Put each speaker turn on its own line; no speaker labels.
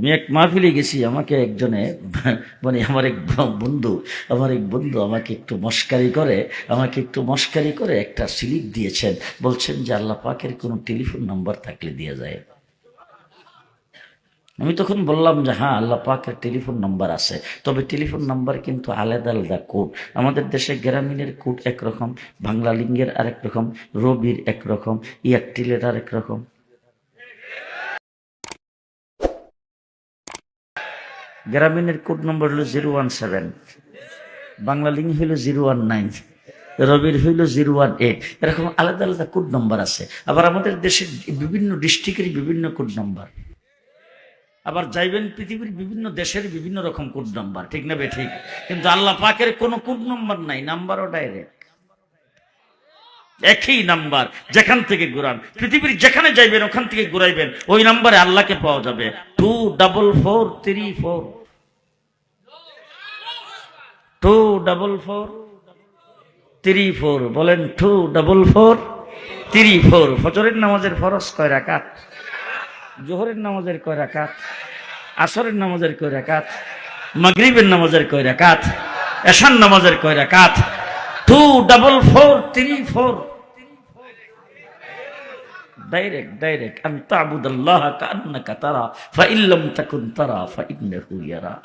আমি এক মাহফিলে গেছি, আমাকে একজনে মানে আমার এক বন্ধু, আমার এক বন্ধু আমাকে একটু মস্কারি করে, আমাকে একটু মস্কারি করে একটা স্লিপ দিয়েছেন। বলছেন যে আল্লাহ পাকের কোনো টেলিফোন নাম্বার থাকলে দিয়ে যায়। আমি তখন বললাম যে হ্যাঁ আল্লাহ পাকের টেলিফোন নাম্বার আছে। তবে টেলিফোন নাম্বার কিন্তু আলাদা আলাদা কোড। আমাদের দেশে গ্রামীণের কোড একরকম বাংলা লিঙ্গের আরেক রকম, রবির একরকম, এয়ারটেলের আরেক রকম। গ্রামীণের কোড নম্বর হলো zero one seven, Banglalink হইল জিরো ওয়ান নাইন, রবির হইল জিরো ওয়ান এইট। এরকম আলাদা আলাদা কোড নম্বর আছে। আবার আমাদের দেশের বিভিন্ন ডিস্ট্রিক্টের বিভিন্ন কোড নম্বর। আবার যাইবেন পৃথিবীর বিভিন্ন দেশের বিভিন্ন রকম কোড নাম্বার, ঠিক না বে ঠিক? কিন্তু আল্লাহ পাকের কোনো কোড নম্বর নাই, নাম্বারও ডাইরেক্ট। একই নাম্বার, যেখান থেকে ঘুরান। পৃথিবীর যেখানে যাইবেন, ওখান থেকে ঘুরাইবেন। ওই নাম্বারে আল্লাহকে পাওয়া যাবে। Two double four three four two double four three four বলেন two double four three four ফজরের নামাজের ফরজ কয় রাকাত? জোহরের নামাজের কয় রাকাত? আসরের নামাজের কয় রাকাত? মাগরিবের নামাজের কয় রাকাত? এশান নামাজের কয় রাকাত? Two double four three four direct direct আন তাবুদাল্লাহ কান্নাকা তারা ফাইল্লাম তাকুন তারা ফাইন্নাহু ইয়ারা